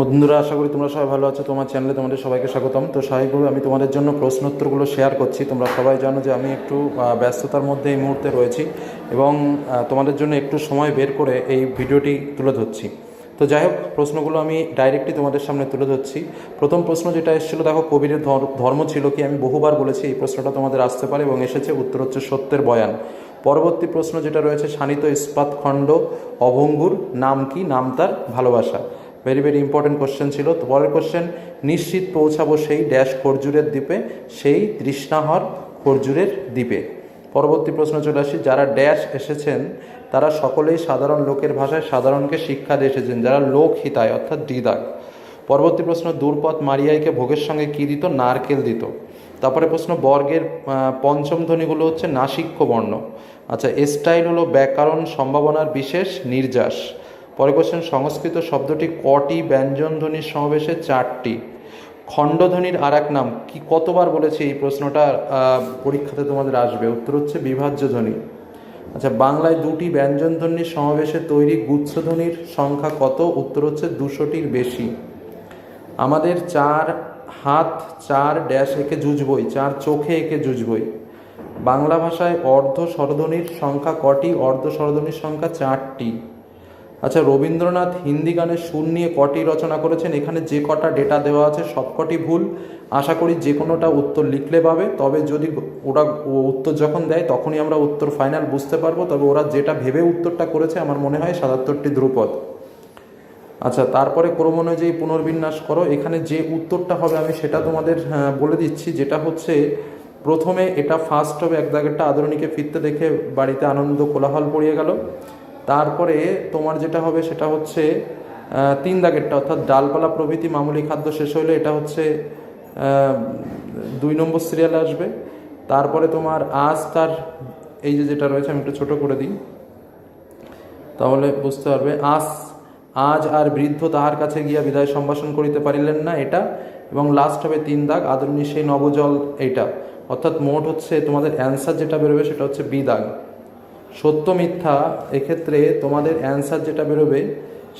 বন্ধুরা, আশা করি তোমরা সবাই ভালো আছো। তোমার চ্যানেলে তোমাদের সবাইকে স্বাগতম। তো স্বাভাবিকভাবে আমি তোমাদের জন্য প্রশ্নোত্তরগুলো শেয়ার করছি। তোমরা সবাই জানো যে আমি একটু ব্যস্ততার মধ্যে এই মুহূর্তে রয়েছি এবং তোমাদের জন্য একটু সময় বের করে এই ভিডিওটি তুলে ধরছি। তো যাই হোক, প্রশ্নগুলো আমি ডাইরেক্টলি তোমাদের সামনে তুলে ধরছি। প্রথম প্রশ্ন যেটা এসেছিল, দেখো, কবিরের ধর্ম ছিল কি? আমি বহুবার বলেছি এই প্রশ্নটা তোমাদের আসতে পারে এবং এসেছে উত্তর হচ্ছে সত্যের বয়ান। পরবর্তী প্রশ্ন যেটা রয়েছে, শানিত ইস্পাত খণ্ড, অভঙ্গুর, নাম কি? নাম তার ভালোবাসা। ভেরি ভেরি ইম্পর্টেন্ট কোশ্চেন ছিল। তো পরের কোশ্চেন নিশ্চিত পৌঁছাবো সেই ড্যাশ খরজুরের দ্বীপে, সেই তৃষ্ণাহর খরজুরের দ্বীপে। পরবর্তী প্রশ্ন চলে আসি, যারা ড্যাশ এসেছেন, তারা সকলেই সাধারণ লোকের ভাষায় সাধারণকে শিক্ষা দিয়ে এসেছেন, যারা লোক হিতায়, অর্থাৎ দিদাক পরবর্তী প্রশ্ন দূরপথ মারিয়াইকে ভোগের সঙ্গে কী দিত? নারকেল দিত। তারপরে প্রশ্ন, বর্গের পঞ্চম ধ্বনিগুলো হচ্ছে নাসিক্য বর্ণ আচ্ছা স্টাইল হলো ব্যাকরণ সম্ভাবনার বিশেষ নির্যাস। পরে কোশ্চেন সংস্কৃত শব্দটি কটি ব্যঞ্জন ধ্বনির সমাবেশে? চারটি। খণ্ডধ্বনির আর এক নাম। কি কতবার বলেছি এই প্রশ্নটা? পরীক্ষাতে তোমাদের আসবে। উত্তর হচ্ছে বিভাজ্য ধ্বনি। আচ্ছা বাংলায় দুটি ব্যঞ্জন ধ্বনির সমাবেশে তৈরি গুচ্ছধ্বনির সংখ্যা কত? উত্তর হচ্ছে দুশোটির বেশি। আমাদের চার হাত, চার ড্যাশ এঁকে জুজবই চার চোখে এঁকে জুজবই বাংলা ভাষায় অর্ধ স্বরধ্বনির সংখ্যা কটি? অর্ধ স্বরধ্বনির সংখ্যা চারটি। আচ্ছা রবীন্দ্রনাথ হিন্দি গানের সুর নিয়ে কটি রচনা করেছেন? এখানে যে কটা ডেটা দেওয়া আছে, সবকটি ভুল। আশা করি যে কোনোটা উত্তর লিখলে পাবে। তবে যদি ওরা উত্তর যখন দেয়, তখনই আমরা উত্তর ফাইনাল বুঝতে পারব। তবে ওরা যেটা ভেবে উত্তরটা করেছে, আমার মনে হয় সাতাত্তরটি ধ্রুপদ। আচ্ছা তারপরে ক্রমানুযায়ী পুনর্বিন্যাস করো। এখানে যে উত্তরটা হবে, আমি সেটা তোমাদের বলে দিচ্ছি। যেটা হচ্ছে, প্রথমে এটা ফার্স্ট হবে, এক দাগেরটা আদরণীকে ফিরতে দেখে বাড়িতে আনন্দ কোলাহল পড়িয়ে গেল। তারপরে তোমার যেটা হবে সেটা হচ্ছে তিন দাগেরটা, অর্থাৎ ডালপালা প্রভৃতি মামুলি খাদ্য শেষ হইলে এটা হচ্ছে দুই নম্বর সিরিয়ালে আসবে। তারপরে তোমার আজ তার এই যে যেটা রয়েছে, আমি একটু ছোট করে দিই। তাহলে বুঝতে পারবে, আজ আজ আর বৃদ্ধ তাহার কাছে গিয়া বিদায় সম্ভাষণ করিতে পারিলেন না এটা, এবং লাস্ট হবে তিন দাগ, আদরণী সেই নবজল এইটা। অর্থাৎ মোট হচ্ছে তোমাদের অ্যান্সার যেটা বেরোবে সেটা হচ্ছে বি দাগ। সত্য মিথ্যা, এক্ষেত্রে তোমাদের অ্যান্সার যেটা বেরোবে,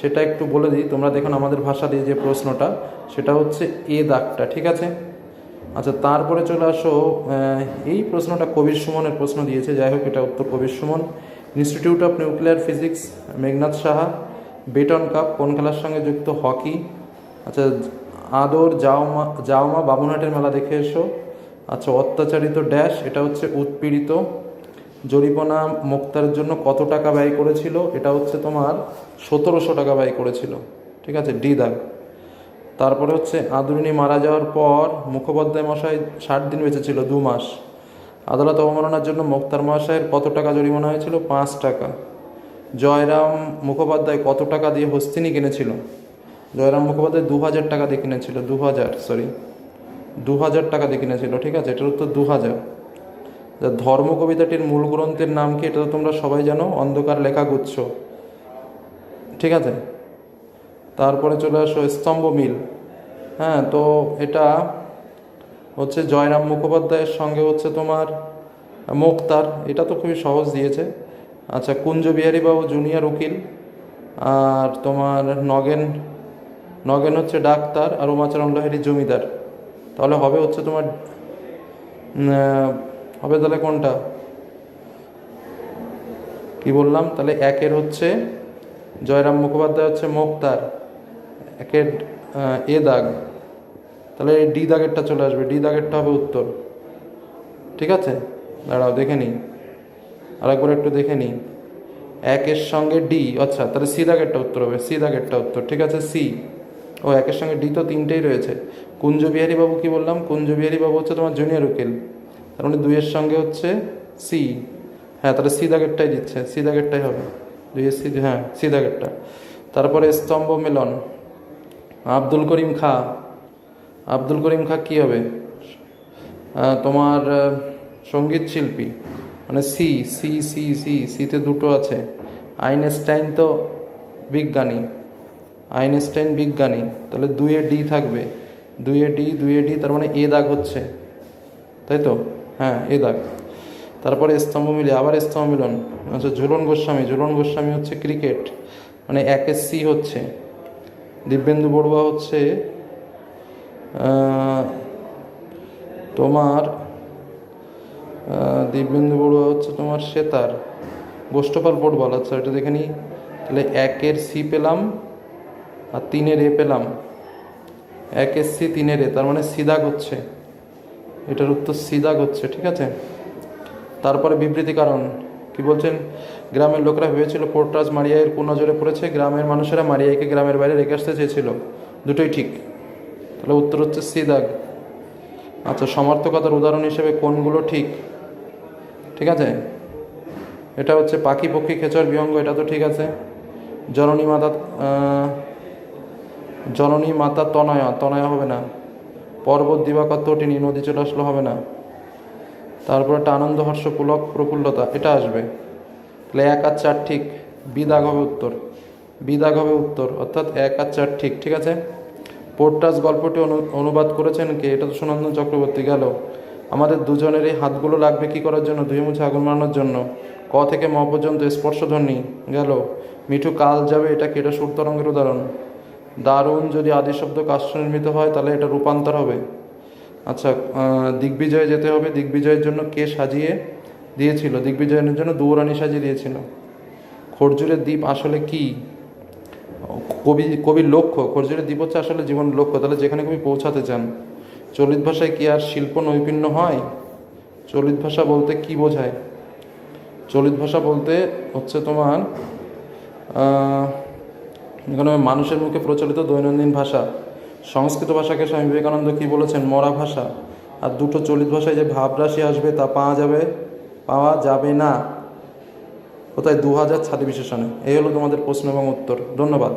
সেটা একটু বলে দিই। তোমরা দেখুন আমাদের ভাষা দিয়ে যে প্রশ্নটা, সেটা হচ্ছে এ দাগটা, ঠিক আছে? আচ্ছা তারপরে চলে আসো এই প্রশ্নটা কবির সুমনের প্রশ্ন দিয়েছে। যাই হোক, এটা উত্তর Kabir Suman. Institute of nuclear physics Meghnad Saha, Beighton cup, কোন খেলার সঙ্গে যুক্ত হকি? আচ্ছা আদর যাওমা যাওমা বাবুনহাটের মেলা দেখে এসো। আচ্ছা অত্যাচারিত ড্যাশ এটা হচ্ছে উৎপীড়িত। জরিপনা মুক্তার জন্য কত টাকা ব্যয় করেছিল? এটা হচ্ছে তোমার সতেরোশো টাকা ব্যয় করেছিল। ঠিক আছে? ডি দাগ তারপরে হচ্ছে আদরিনী মারা যাওয়ার পর মুখোপাধ্যায় মশাই ষাট দিন বেঁচেছিল, দু মাস। আদালত অবমাননার জন্য মুক্তার মহাশয়ের কত টাকা জরিমানা হয়েছিল? পাঁচ টাকা। জয়রাম মুখোপাধ্যায় কত টাকা দিয়ে হস্তিনী কিনেছিল? জয়রাম মুখোপাধ্যায় দু হাজার টাকা দিয়ে কিনেছিল, দু হাজার সরি দু হাজার টাকা দিয়ে কিনেছিল, ঠিক আছে? এটার উত্তর দু হাজার। ধর্ম কবিতাটির মূল গ্রন্থের নাম কি এটা তো তোমরা সবাই জানো? অন্ধকার লেখা গুচ্ছ। ঠিক আছে? তারপরে চলে আসো স্তম্ভ মিল। হ্যাঁ তো এটা হচ্ছে জয়রাম মুখোপাধ্যায়ের সঙ্গে হচ্ছে তোমার মুক্তার। এটা তো খুবই সহজ দিয়েছে। আচ্ছা কুঞ্জ বিহারী বাবু জুনিয়র উকিল। আর তোমার নগেন নগেন হচ্ছে ডাক্তার আর উমাচরণ লাহিড়ি জমিদার। তাহলে হবে হচ্ছে তোমার হবে তাহলে কোনটা? কি বললাম? তাহলে একের হচ্ছে জয়রাম মুখোপাধ্যায় হচ্ছে মোক্তার, একের এ দাগ। তাহলে ডি দাগেরটা চলে আসবে। ডি দাগেরটা হবে উত্তর। ঠিক আছে? দাঁড়াও, দেখে নিই। আরেকবার একটু দেখে নিই। একের সঙ্গে ডি আচ্ছা তাহলে সি দাগেরটা উত্তর হবে। সি দাগেরটা উত্তর। ঠিক আছে, সি। ও, একের সঙ্গে ডি তো তিনটেই রয়েছে। কুঞ্জ বিহারী বাবু কি বললাম? কুঞ্জ বিহারী বাবু হচ্ছে তোমার জুনিয়র উকিল। তার মানে দুইয়ের সঙ্গে হচ্ছে সি হ্যাঁ তাহলে সি দাগেরটাই দিচ্ছে। সি দাগেরটাই হবে। দুইয়ের সি হ্যাঁ সি দাগেরটা। তারপরে স্তম্ভ মিলন। আব্দুল করিম খা। আব্দুল করিম খা কী হবে? তোমার সংগীত শিল্পী। মানে সি সি সি সি সিতে দুটো আছে। আইনস্টাইন তো বিজ্ঞানী। আইনস্টাইন বিজ্ঞানী। তাহলে দুইয়ে ডি থাকবে। দুইয়ে ডি দুইয়ে ডি তার মানে এ দাগ হচ্ছে। তাই তো? হ্যাঁ এ দাগ তারপরে স্তম্ভ মিলে, আবার স্তম্ভ মিলন। আচ্ছা ঝুলন গোস্বামী। ঝুলন গোস্বামী হচ্ছে ক্রিকেট। মানে একের সি হচ্ছে। দিব্যেন্দু বড়ুয়া হচ্ছে তোমার দিব্যেন্দু বড়ুয়া হচ্ছে তোমার সেতার। গোষ্ঠপাল ফুটবল আচ্ছা এটা দেখে নিই তাহলে একের সি পেলাম আর তিনের এ পেলাম। এক একের সি, তিনের এ। তার মানে সিদাগ হচ্ছে। এটার উত্তর সিদাগ হচ্ছে, ঠিক আছে? তারপরে বিবৃতি কারণ, কি বলছেন? গ্রামের লোকরা ভেবেছিল পোর্টরাজ মারিয়াইয়ের নজরে পড়েছে, গ্রামের মানুষেরা মারিয়াইকে গ্রামের বাইরে রেখে আসতে চেয়েছিল। দুটোই ঠিক। তাহলে উত্তর হচ্ছে সিদাগ। আচ্ছা সমর্থকতার উদাহরণ হিসেবে কোনগুলো ঠিক? ঠিক আছে? এটা হচ্ছে পাখি, পক্ষী, খেচর, বিহঙ্গ, এটা তো ঠিক আছে। জননী মাতা জননী মাতা তনয়া তনয়া হবে না। পর্বত দিবাকর তটিনী নদী চলে আসলে হবে না। তারপর একটা আনন্দ হর্ষ পুলক প্রফুল্লতা, এটা আসবে। তাহলে এক আর চার ঠিক বিদাগ হবে উত্তর। বিদাগ হবে উত্তর, অর্থাৎ এক আর চার ঠিক ঠিক আছে? পোর্টাস গল্পটি অনু- অনুবাদ করেছেন কে? এটা তো সুনন্দন চক্রবর্তী গেল। আমাদের দুজনের এই হাতগুলো লাগবে কি করার জন্য? ধুয়ে মুছে আগুন মারানোর জন্য। ক থেকে ম পর্যন্ত স্পর্শধ্বনি গেল। মিঠু কাল যাবে, এটা কি? এটা সুর তরঙ্গের উদাহরণ। দারুণ যদি আদি শব্দ কাষ্ঠ নির্মিত হয়, তাহলে এটা রূপান্তর হবে। আচ্ছা দিগ্বিজয়ে যেতে হবে। দিগ্বিজয়ের জন্য কে সাজিয়ে দিয়েছিল? দিগ্বিজয়ের জন্য দৌড়ানি সাজিয়ে দিয়েছিল। খরজুরের দ্বীপ আসলে কি? কবি, কবির লক্ষ্য? খরজুরের দ্বীপ হচ্ছে আসলে জীবন লক্ষ্য। তাহলে যেখানে কবি পৌঁছাতে চান, চলিত ভাষায় কি আর শিল্প নৈপুণ্য হয়? চলিত ভাষা বলতে কি বোঝায়? চলিত ভাষা বলতে হচ্ছে তোমার এখানে মানুষের মুখে প্রচলিত দৈনন্দিন ভাষা, সংস্কৃত ভাষাকে স্বামী বিবেকানন্দ কী বলেছেন? মরা ভাষা। আর দুটো চলিত ভাষায় যে ভাবরাশি আসবে তা পাওয়া যাবে? পাওয়া যাবে না। কোথায়? দু হাজার ছাতি বিশেষণে এই হলো তোমাদের প্রশ্ন এবং উত্তর। ধন্যবাদ।